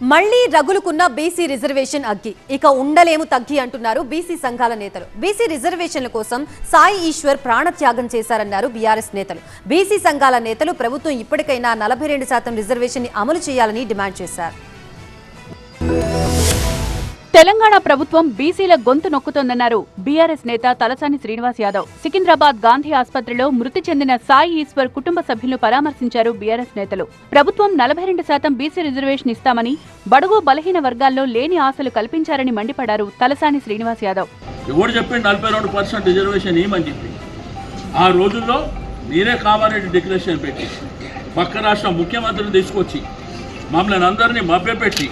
మళ్ళీ రగులుకున్న BC reservation అగ్గి. ఇక ఉండలేము తగ్గి అంటున్నారు బీసీ సంఘాల నేతలు. బీసీ రిజర్వేషన్ల కోసం సాయి ఈశ్వర్ ప్రాణత్యాగం చేశారన్నారు బీఆర్ఎస్ నేతలు. బీసీ సంఘాల నేతలు ప్రభుత్వం ఇప్పటికైనా నలభై రెండు శాతం రిజర్వేషన్ని అమలు చేయాలని డిమాండ్ చేశారు. తెలంగాణ ప్రభుత్వం బీసీల గొంతు నొక్కుతోందన్నారు. బీఆర్ఎస్ నేత తలసాని శ్రీనివాస్ యాదవ్. సికింద్రాబాద్ గాంధీ ఆసుపత్రిలో మృతి చెందిన సాయి ఈశ్వర్ కుటుంబ సభ్యులను పరామర్శించారు బీఆర్ఎస్ నేతలు. ప్రభుత్వం నలభై రెండు శాతం బీసీ రిజర్వేషన్ ఇస్తామని బడుగు బలహీన వర్గాల్లో లేని ఆశలు కల్పించారని మండిపడ్డారు తలసాని శ్రీనివాస్ యాదవ్. ఎవరు చెప్పి నలభై రెండు పర్సెంట్ రిజర్వేషన్ ఏమని చెప్పి. ఆ రోజుల్లో మీరే కామారెడ్డి డిక్లరేషన్ పెట్టి పక్క రాష్ట్ర ముఖ్యమంత్రిని తీసుకొచ్చి మమ్మల్ని అందరినీ మభ్యపెట్టి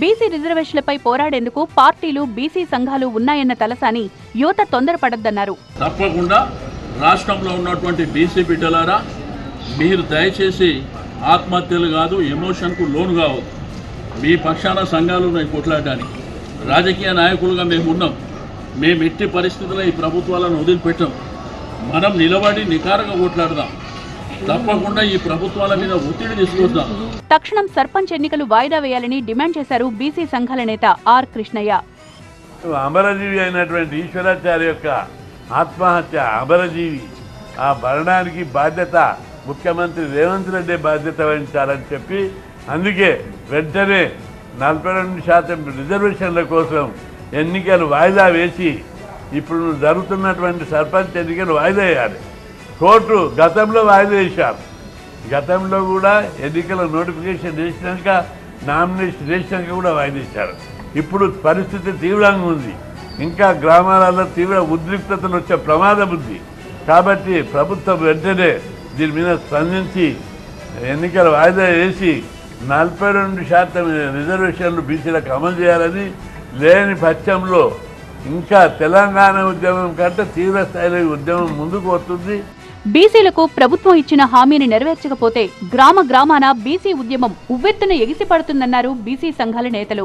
బీసీ రిజర్వేషన్లపై పోరాడేందుకు పార్టీలు బీసీ సంఘాలు ఉన్నాయన్న తలసాని యువత తొందరపడద్దన్నారు. తప్పకుండా రాష్ట్రంలో ఉన్నటువంటి బీసీ బిడ్డలారా మీరు దయచేసి ఆత్మహత్యలు కాదు ఎమోషన్కు లోను కావద్దు. మీ పక్షాన సంఘాలు ఉన్నాయి కొట్లాడడానికి. రాజకీయ నాయకులుగా మేము ఉన్నాం. మేము ఎట్టి పరిస్థితుల్లో ఈ ప్రభుత్వాలను వదిలిపెట్టాం. మనం నిలబడి నికారంగా కొట్లాడదాం. తప్పకుండా ఈ ప్రభుత్వాల మీద ఒత్తిడి తీసుకొద్దాం. తక్షణం సర్పంచ్ ఎన్నికలు వాయిదా వేయాలని డిమాండ్ చేశారు బీసీ సంఘాల నేత ఆర్ కృష్ణయ్య. అమరజీవి అయినటువంటి ఈశ్వరాచార్య యొక్క ఆత్మహత్య అమరజీవి ఆ మరణానికి బాధ్యత ముఖ్యమంత్రి రేవంత్ రెడ్డి బాధ్యత వహించాలని చెప్పి అందుకే వెంటనే నలభై రెండు శాతం రిజర్వేషన్ల కోసం ఎన్నికలు వాయిదా వేసి ఇప్పుడు జరుగుతున్నటువంటి సర్పంచ్ ఎన్నికలు వాయిదా వేయాలి. కోర్టు గతంలో వాయిదా వేశారు. గతంలో కూడా ఎన్నికల నోటిఫికేషన్ చేసినాక నామినేషన్ చేసినాక కూడా వాయిదేశారు ఇప్పుడు పరిస్థితి తీవ్రంగా ఉంది. ఇంకా గ్రామాలలో తీవ్ర ఉద్రిక్తతలు వచ్చే ప్రమాదం ఉంది. కాబట్టి ప్రభుత్వం వెంటనే దీని మీద స్పందించి ఎన్నికల వాయిదా వేసి నలభై రెండు శాతం రిజర్వేషన్లు బీసీలకు అమలు చేయాలని లేని పక్షంలో ఇంకా తెలంగాణ ఉద్యమం కంటే తీవ్ర స్థాయిలో ఉద్యమం ముందుకు వస్తుంది. బీసీలకు ప్రభుత్వం ఇచ్చిన హామీని నెరవేర్చకపోతే గ్రామ గ్రామాన బీసీ ఉద్యమం ఉవ్వెత్తున ఎగిసిపడుతుందన్నారు బీసీ సంఘాల నేతలు.